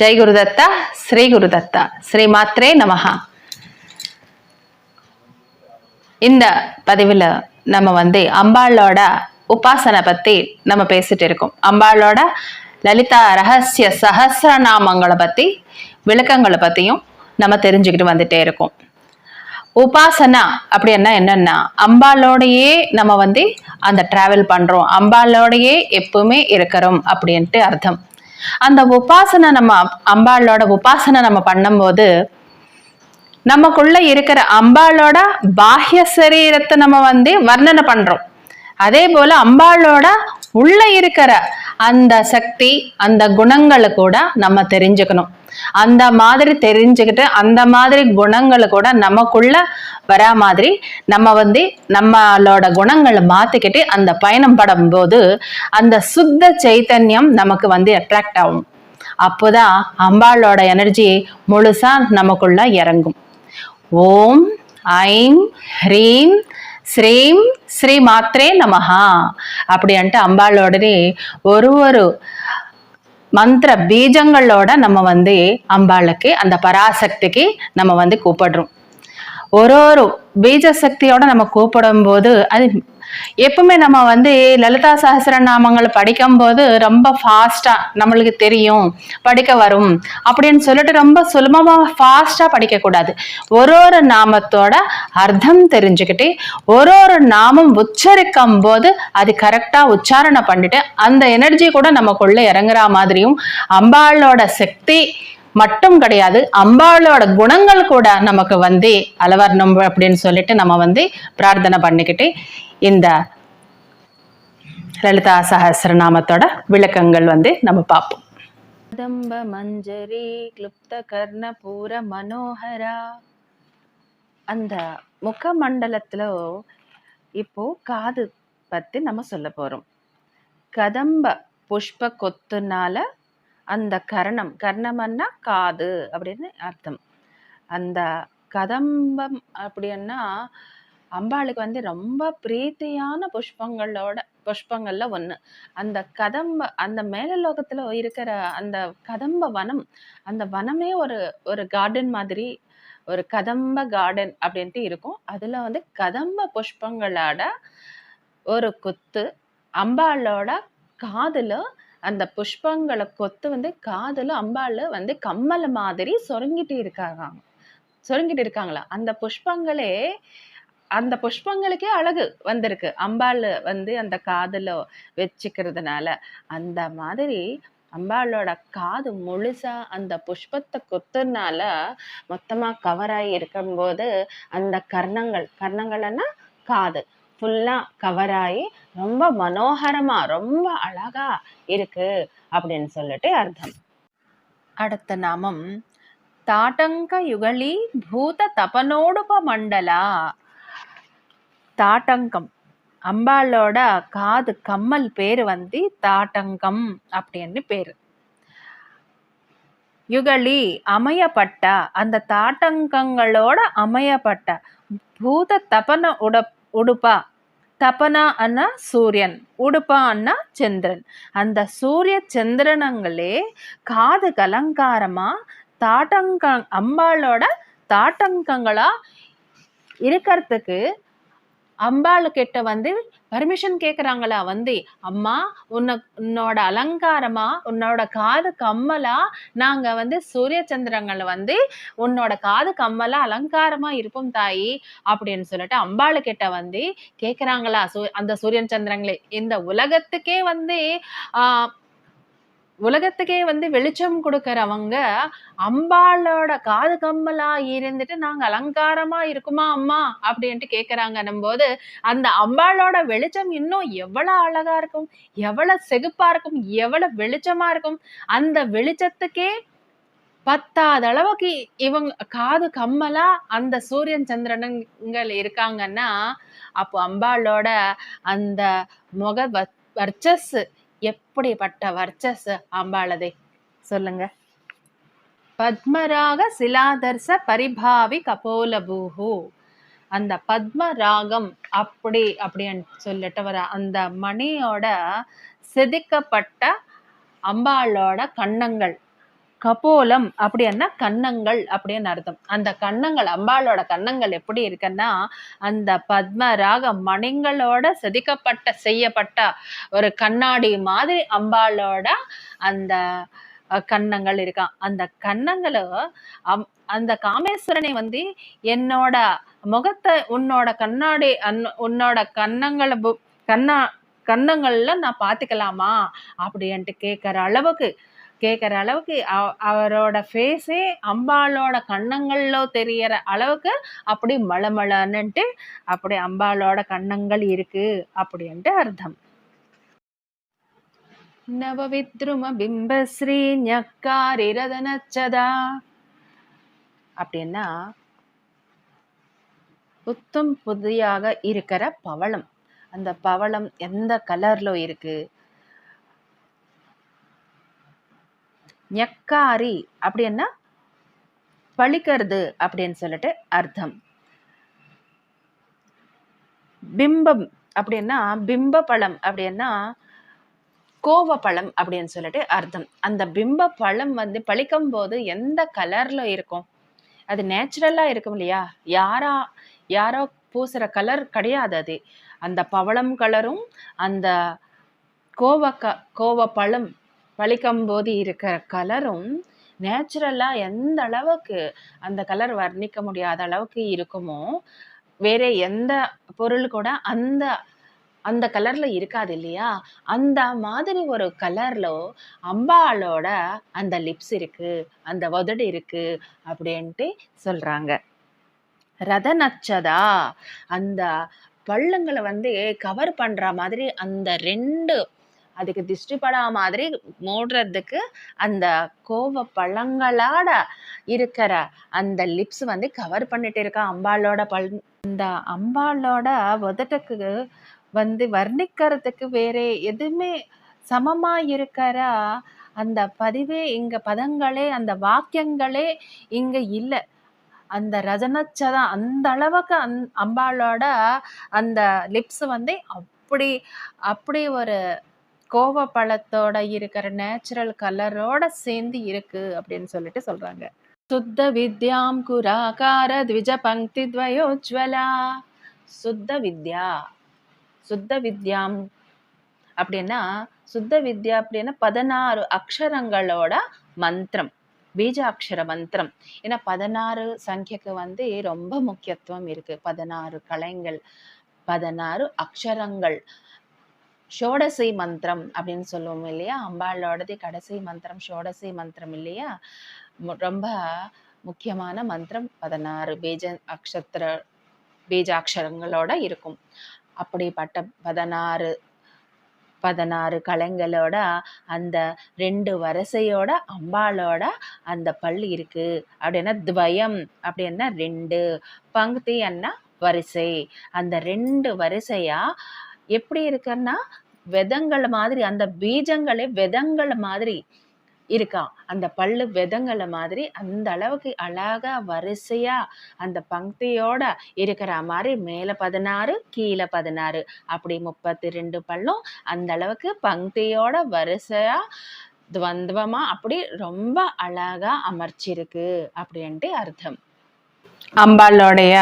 ஜெய் குருதத்தா ஸ்ரீ குருதத்தா ஸ்ரீ மாத்ரே நமஹா. இந்த பதிவில் நம்ம வந்து அம்பாளோட உபாசனை பற்றி நம்ம பேசிட்டு இருக்கோம். அம்பாளோட லலிதா ரகசிய சஹசிரநாமங்களை பற்றி விளக்கங்களை பற்றியும் நம்ம தெரிஞ்சுக்கிட்டு வந்துட்டே இருக்கோம். உபாசனா அப்படின்னா என்னன்னா அம்பாலோடையே நம்ம வந்து அந்த டிராவல் பண்றோம். அம்பாலோடையே எப்பவுமே இருக்கிறோம் அப்படின்ட்டு அர்த்தம். அந்த உபாசனை நம்ம அம்பாளோட உபாசனை நம்ம பண்ணும்போது நமக்குள்ள இருக்கிற அம்பாளோட பாஹ்ய சரீரத்தை நம்ம வந்து வர்ணனை பண்றோம். அதே போல அம்பாளோட உள்ள இருக்கிற அந்த சக்தி அந்த குணங்களை கூட நம்ம தெரிஞ்சுக்கணும். அந்த மாதிரி தெரிஞ்சுக்கிட்டு அந்த மாதிரி குணங்களை கூட நமக்குள்ள வரா மாதிரி நம்ம வந்து நம்மளோட குணங்களை மாத்திக்கிட்டு அந்த பயணம் படும்போது அந்த சுத்த சைத்தன்யம் நமக்கு வந்து அட்ராக்ட் ஆகும். அப்போதான் அம்பாளோட எனர்ஜி முழுசா நமக்குள்ள இறங்கும். ஓம் ஐம் ஹ்ரீம் ஸ்ரீம் ஸ்ரீ மாத்ரே நமஹா அப்படின்ட்டு அம்பாளோடனே ஒரு ஒரு மந்திர பீஜங்களோட நம்ம வந்து அம்பாளுக்கு அந்த பராசக்திக்கு நம்ம வந்து கூப்பிடுறோம். ஒரு ஒரு பீஜ சக்தியோட நம்ம கூப்பிடும் போது அது எப்பவுமே நம்ம வந்து லலிதா சஹசிரநாமங்களை படிக்கும்போது ரொம்ப ஃபாஸ்டா நம்மளுக்கு தெரியும் படிக்க வரும் அப்படின்னு சொல்லிட்டு ரொம்ப சுலபமா ஃபாஸ்டா படிக்க கூடாது. ஒரு ஒரு நாமத்தோட அர்த்தம் தெரிஞ்சுக்கிட்டு ஒரு ஒரு நாமம் உச்சரிக்கும் போது அது கரெக்டா உச்சாரணை பண்ணிட்டு அந்த எனர்ஜி கூட நமக்குள்ள இறங்குற மாதிரியும் அம்பாளோட சக்தி மட்டும் கிடையாது அம்பாளோட குணங்கள் கூட நமக்கு வந்து அளவரணும் அப்படின்னு சொல்லிட்டு நம்ம வந்து பிரார்த்தனை பண்ணிக்கிட்டு இந்த லலிதா சகசிரநாமத்தோட விளக்கங்கள் வந்து நம்ம பார்ப்போம். கதம்ப மஞ்சரி கிளுப்த கர்ணபூர மனோகரா. அந்த முகமண்டலத்துல இப்போ காது பத்தி நம்ம சொல்ல போறோம். கதம்ப புஷ்ப கொத்துனால அந்த கர்ணம் கர்ணம்னா காது அப்படின்னு அர்த்தம். அந்த கதம்பம் அப்படின்னா அம்பாளுக்கு வந்து ரொம்ப பிரீத்தியான புஷ்பங்களோட புஷ்பங்கள்ல ஒண்ணு. அந்த கதம்ப அந்த மேலலோகத்துல இருக்கிற அந்த கதம்ப வனம் அந்த வனமே ஒரு ஒரு கார்டன் மாதிரி ஒரு கதம்ப கார்டன் அப்படின்ட்டு இருக்கும். அதுல வந்து கதம்ப புஷ்பங்களோட ஒரு கொத்து அம்பாளோட காதுல அந்த புஷ்பங்களை கொத்து வந்து காதுல அம்பாள் வந்து கம்மல் மாதிரி சொருங்கிட்டு இருக்காங்க. சொருங்கிட்டு இருக்காங்களா? அந்த புஷ்பங்களே அந்த புஷ்பங்களுக்கே அழகு வந்திருக்கு. அம்பாள் வந்து அந்த காதில் வச்சுக்கிறதுனால. அந்த மாதிரி அம்பாளோட காது முழுசா அந்த புஷ்பத்தை கொத்துனால மொத்தமா கவர் ஆகி இருக்கும்போது அந்த கர்ணங்கள் கர்ணங்கள்னா காது. ஃபுல்லா கவர் ஆகி ரொம்ப மனோகரமா ரொம்ப அழகா இருக்கு அப்படின்னு சொல்லிட்டு அர்த்தம். அடுத்த நாமம் தாட்டங்க யுகலி பூத தபனோடுப மண்டலா? தாட்டங்கம். அம்பாளோட காது கம்மல் பேர் வந்து தாட்டங்கம் அப்படின்னு பேர். யுகலி அமையப்பட்ட அந்த தாட்டங்கங்களோட அமையப்பட்ட பூத தபன உட உடுப்பா. தபனா அண்ணா சூரியன் உடுப்பா அண்ணா சந்திரன். அந்த சூரிய சந்திரனங்களே காது கலங்காரமா தாட்டங்க அம்பாளோட தாட்டங்கங்களா இருக்கிறதுக்கு அம்பாள் கிட்ட வந்து பர்மிஷன் கேட்குறாங்களா வந்து அம்மா உன்னை உன்னோட அலங்காரமா உன்னோட காது கம்மலா நாங்க வந்து சூரிய சந்திரங்களை வந்து உன்னோட காது கம்மலா அலங்காரமா இருப்போம் தாயி அப்படின்னு சொல்லிட்டு அம்பாள் கிட்ட வந்து கேட்குறாங்களா சூ அந்த சூரியன் சந்திரங்களே இந்த உலகத்துக்கே வந்து ஆஹ் உலகத்துக்கே வந்து வெளிச்சம் கொடுக்கறவங்க அம்பாளோட காது கம்மலா இருந்துட்டு நாங்க அலங்காரமா இருக்குமா அம்மா அப்படின்ட்டு கேக்குறாங்கன்னும் போது அந்த அம்பாளோட வெளிச்சம் இன்னும் எவ்வளவு அழகா இருக்கும் எவ்வளவு செகுப்பா இருக்கும் எவ்வளவு வெளிச்சமா இருக்கும். அந்த வெளிச்சத்துக்கே பத்தாத அளவுக்கு இவங்க காது கம்மலா அந்த சூரியன் சந்திரனுங்கள் இருக்காங்கன்னா அப்போ அம்பாளோட அந்த முக வர்ச்சஸ் எப்படிப்பட்ட வர்ச்சஸ் அம்பாளதே? சொல்லுங்க. பத்மராக சிலாதர்ச பரிபாவி கபோலபூஹு. அந்த பத்ம ராகம் அப்படி அப்படின்னு சொல்லிட்டு வர அந்த மணியோட செதுக்கப்பட்ட அம்பாளோட கன்னங்கள் கபோலம் அப்படின்னா கன்னங்கள் அப்படின்னு அர்த்தம். அந்த கன்னங்கள் அம்பாளோட கன்னங்கள் எப்படி இருக்குன்னா அந்த பத்ம ராக மணிங்களோட செதுக்கப்பட்ட செய்யப்பட்ட ஒரு கண்ணாடி மாதிரி அம்பாளோட அந்த கன்னங்கள் இருக்கான் அந்த கன்னங்களை அம் அந்த காமேஸ்வரனை வந்து என்னோட முகத்தை உன்னோட கண்ணாடி அன்- உன்னோட கன்னங்களை பு- கண்ணா கன்னங்கள்ல நான் பார்த்துக்கலாமா? அப்படின்ட்டு கேட்குற அளவுக்கு கேட்குற அளவுக்கு அவ- அவரோட ஃபேஸே அம்பாளோட கண்ணங்களில் தெரியற அளவுக்கு அப்படி மளமளன்னுட்டு அப்படி அம்பாளோட கண்ணங்கள் இருக்கு அப்படின்ட்டு அர்த்தம். நவவித்ரும பிம்பஸ்ரீ ஞக்காரி ரதனச்சதா அப்படின்னா புத்தம் புதியாக இருக்கிற பவளம். அந்த பவளம் எந்த கலர்ல இருக்கு? ஞக்காரி அப்படின்னா பழிக்கிறது அப்படின்னு சொல்லிட்டு அர்த்தம். பிம்பம் அப்படின்னா பிம்ப பழம் அப்படின்னா கோவப்பழம் அப்படின்னு சொல்லிட்டு அர்த்தம். அந்த பிம்ப பழம் வந்து பழிக்கும் போது எந்த கலர்ல இருக்கும்? அது நேச்சுரலா இருக்கும் இல்லையா? யாரா யாரோ பூசுற கலர் கிடையாது அது. அந்த பவளம் கலரும் அந்த கோவக்க கோவப்பழம் பழம் போது இருக்கிற கலரும் நேச்சுரலாக எந்த அளவுக்கு அந்த கலர் வர்ணிக்க முடியாத அளவுக்கு இருக்குமோ வேற எந்த பொருள் கூட அந்த அந்த கலர்ல இருக்காது இல்லையா? அந்த மாதிரி ஒரு கலர்ல அம்பாளோட அந்த லிப்ஸ் இருக்கு அந்த உதடு இருக்கு அப்படின்ட்டு சொல்றாங்க. ரத நச்சதா அந்த பள்ளங்களை வந்து கவர் பண்ற மாதிரி அந்த ரெண்டு அதுக்கு திருஷ்டி படா மாதிரி மூடுறதுக்கு அந்த கோவ பழங்களாட இருக்கிற அந்த லிப்ஸ் வந்து கவர் பண்ணிட்டு இருக்கா அம்பாளோட பல் இந்த அம்பாளோட உதட்டுக்கு வந்து வர்ணிக்கிறதுக்கு வேற எதுவுமே சமமா இருக்கிற அந்த பதிவே இங்க பதங்களே அந்த வாக்கியங்களே இங்க இல்லை. அந்த ரஜனச்சதா அந்த அளவுக்கு அந் அம்பாளோட அந்த லிப்ஸ் வந்து அப்படி அப்படி ஒரு கோவப்பழத்தோட இருக்கிற நேச்சுரல் கலரோட சேர்ந்து இருக்கு அப்படின்னு சொல்லிட்டு சொல்றாங்க. சுத்த வித்யாம் குராகார த்விஜ பங்கி துவயோஜ்வலா. சுத்த வித்யா. சுத்த வித்யாம் அப்படின்னா சுத்த வித்யா அப்படின்னா பதினாறு அக்ஷரங்களோட மந்திரம். பீஜாட்சர மந்திரம். ஏன்னா பதினாறு சங்கியக்கு வந்து ரொம்ப முக்கியத்துவம் இருக்கு. பதினாறு கலைங்கள் பதினாறு அக்ஷரங்கள். ஷோடசை மந்திரம் அப்படின்னு சொல்லுவோம் இல்லையா? அம்பாளோடது கடைசி மந்திரம் ஷோடசை மந்திரம் இல்லையா? ரொம்ப முக்கியமான மந்திரம் பதினாறு. பேஜ அக்ஷத்திர பீஜாட்சரங்களோட இருக்கும். அப்படிப்பட்ட பதினாறு பதினாறு கலைங்களோட அந்த ரெண்டு வரிசையோட அம்பாளோட அந்த பல் இருக்கு. அப்படின்னா துவயம் அப்படின்னா ரெண்டு. பங்குத்தி அண்ணா வரிசை. அந்த ரெண்டு வரிசையா எப்படி இருக்குன்னா விதங்கள் மாதிரி அந்த பீஜங்களே விதங்கள் மாதிரி இருக்கா? அந்த பல்லு விதங்கள மாதிரி அந்த அளவுக்கு அழகா வரிசையா அந்த பங்கியோட இருக்கிற மாதிரி மேல பதினாறு கீழே பதினாறு. அப்படி முப்பத்தி ரெண்டு பல்லும் அந்த அளவுக்கு பங்கியோட வரிசையா துவந்துவமா அப்படி ரொம்ப அழகா அமர்ச்சிருக்கு அப்படின்ட்டு அர்த்தம். அம்பாளோடைய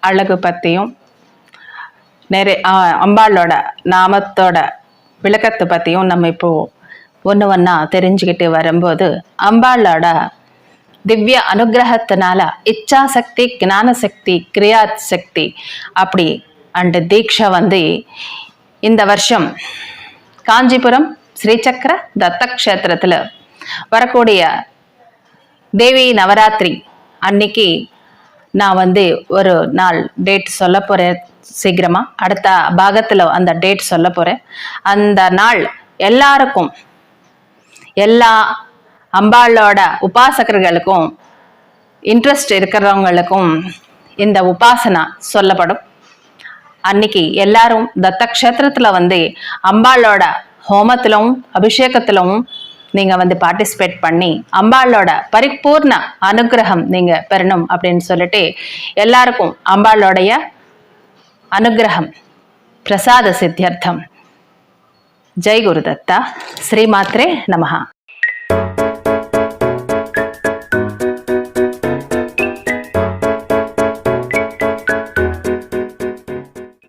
அழகு பத்தியும் நிறைய ஆ, அம்பாளோட நாமத்தோட விளக்கத்தை பற்றியும் நம்ம இப்போ ஒன்று ஒன்றா தெரிஞ்சுக்கிட்டு வரும்போது அம்பாளோட திவ்ய அனுகிரகத்தினால இச்சா சக்தி ஞான சக்தி கிரியா சக்தி அப்படி அண்டு தீக்ஷா வந்து இந்த வருஷம் காஞ்சிபுரம் ஸ்ரீசக்கர தத்தக்ஷேத்திரத்தில் வரக்கூடிய தேவி நவராத்திரி அன்னைக்கு நான் வந்து ஒரு நாள் டேட் சொல்ல போகிறேன் சீக்கிரமாக அடுத்த பாகத்தில் அந்த டேட் சொல்ல போகிறேன் அந்த நாள் எல்லாருக்கும் எல்லா அம்பாளோட உபாசகர்களுக்கும் இன்ட்ரெஸ்ட் இருக்கிறவங்களுக்கும் இந்த உபாசனா சொல்லப்படும். அன்னைக்கு எல்லாரும் தத்த க்ஷேத்திரத்துல வந்து அம்பாளோட ஹோமத்திலும் அபிஷேகத்திலும் நீங்க வந்து பார்ட்டிசிபேட் பண்ணி அம்பாளோட பரிபூர்ண அனுகிரகம் நீங்க பெறணும் அப்படின்னு சொல்லிட்டு எல்லாருக்கும் அம்பாளோடைய అనుగ్రహం ప్రసాద సిద్ధ్యర్థం. జై గురుదత్త. శ్రీమాత్రే నమ.